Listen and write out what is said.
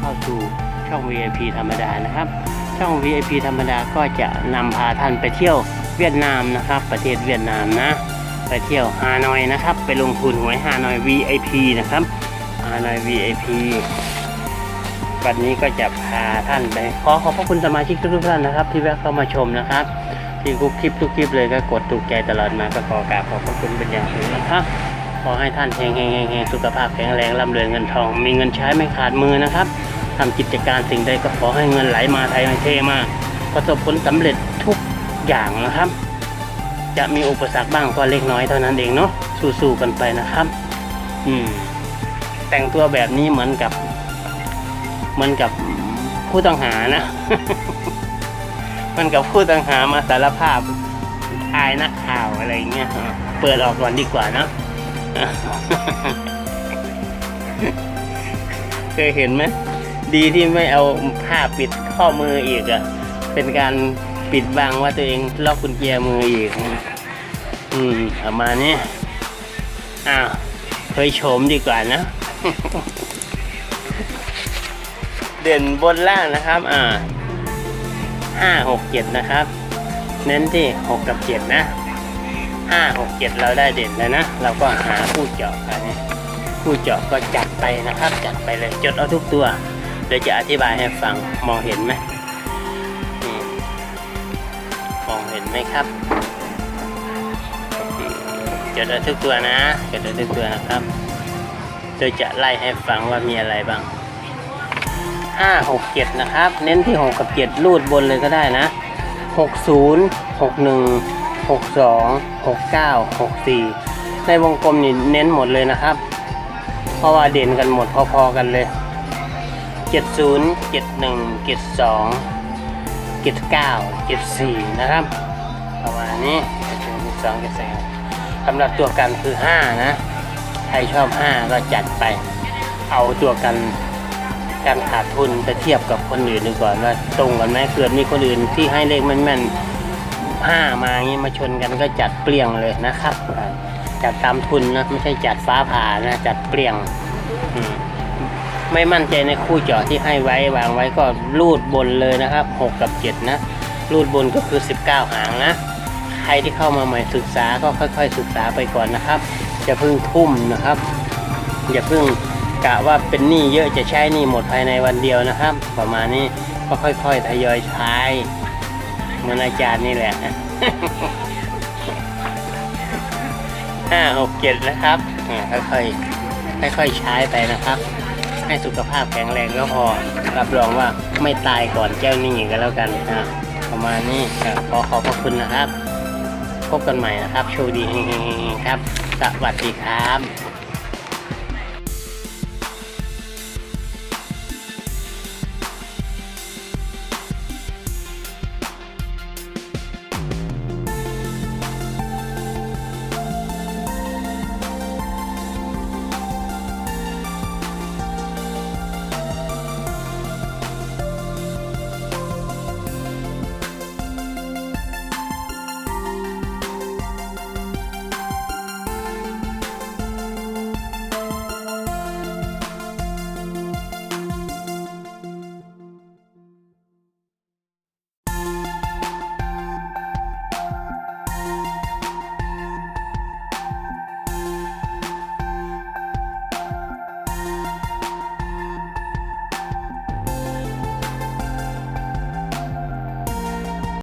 เข้าสู่ช่อง VIP ธรรมดานะครับ ช่อง VIP ธรรมดาก็จะนำพาท่านไปเที่ยวเวียดนามนะครับ ประเทศเวียดนามนะ ไปเที่ยวฮานอยนะครับ ไปลงทุนหวยฮานอย VIP นะครับฮานอย VIP วันนี้ก็จะพาท่านไปขอขอบพระคุณสมาชิกทุกท่านนะครับ ที่แวะเข้ามาชมนะครับที่ทุกคลิปทุกคลิปเลยก็กดถูกใจตลอดมาก็ขอกราบขอบพระคุณเป็นอย่างสูงนะครับ ขอให้ท่านเฮงเฮงเฮงเฮงสุขภาพแข็งแรงร่ำรวยเงินทอง มีเงินใช้ไม่ขาดมือนะครับทำกิจการสิ่งใดก็ขอให้เงินไหลมาไทยไม่เทมาประสบผลสำเร็จทุกอย่างนะครับ จะมีอุปสรรคบ้างก็เล็กน้อยเท่านั้นเองเนาะสู้ๆกันไปนะครับ อืม แต่งตัวแบบนี้เหมือนกับ เหมือนกับผู้ต้องหานะเหมันกับผู้ต้องหามาสารภาพอายนักข่าวอะไรเงี้ยเปิดออกก่อนดีกว่าเนะ เคยเห็นไหมดีที่ไม่เอาผ้าปิดข้อมืออีกอะ่ะ เป็นการปิดบังว่าตัวเองล็อกกุญแจมืออีก อืมประมาณนี้อ้าวเคยโฉมดีกว่านะ เด่นบนล่างนะครับ อ่าห้าหกเจ็ดนะครับ เน้นที่หกกับเจ็ดนะ ห้าหกเจ็ดเราได้เด่นแล้วนะ เราก็หาผู้เจาะกันนี้ผู้เจาะก็จัดไปนะครับ จัดไปเลยจดเอาทุกตัวเดี๋ยวจะอธิบายให้ฟังมองเห็นไหมมองเห็นไหมครับจดเอาทุกตัวนะจดเอาทุกตัวนะครับโดยจะไล่ให้ฟังว่ามีอะไรบ้างห้าหกเจ็ดนะครับ เน้นที่หกกับเจ็ดรูดบนเลยก็ได้นะหกศูนย์หกหนึ่ง หกสองหกเก้าหกสี่ในวงกลมนี่เน้นหมดเลยนะครับ เพราะว่าเด่นกันหมดพอๆกันเลยเจ็ดศูนย์เจ็ดหนึ่งเจ็ดสองเจ็ดเก้าเจ็ดสี่นะครับ ประมาณนี้เจ็ดหนึ่งเจ็ดสองเจ็ดสี่สำหรับตัวกันคือห้านะ ใครชอบห้าก็จัดไป เอาตัวกันการขาดทุนไปเทียบกับคนอื่นดีกว่าว่าตรงกันไหมเกิดมีคนอื่นที่ให้เลขแม่นๆ ห้ามาอย่างนี้มาชนกันก็จัดเปลี่ยงเลยนะครับ จัดตามทุนนะไม่ใช่จัดฟ้าผ่านะจัดเปลี่ยงไม่มั่นใจในคู่เจาะที่ให้ไว้วางไว้ก็รูดบนเลยนะครับหกกับเจ็ดนะรูดบนก็คือ 19 หางนะ ใครที่เข้ามาใหม่ศึกษาก็ค่อยๆ ศึกษาไปก่อนนะครับอย่าเพิ่งทุ่มนะครับอย่าเพิ่งกะว่าเป็นหนี้เยอะจะใช้หนี้หมดภายในวันเดียวนะครับ ประมาณนี้ก็ค่อยๆทยอยใช้ เหมือนอาจารย์นี่แหละห้าหกเจ็ดนะครับอ่ค่อยๆค่อยๆใช้ไปนะครับ ให้สุขภาพแข็งแรงก็พอ รับรองว่าไม่ตายก่อนเจ้าหนี้กันแล้วกันนะประมาณนี้ขอขอบพระคุณนะครับ พบกันใหม่นะครับ โชคดีครับ สวัสดีครับ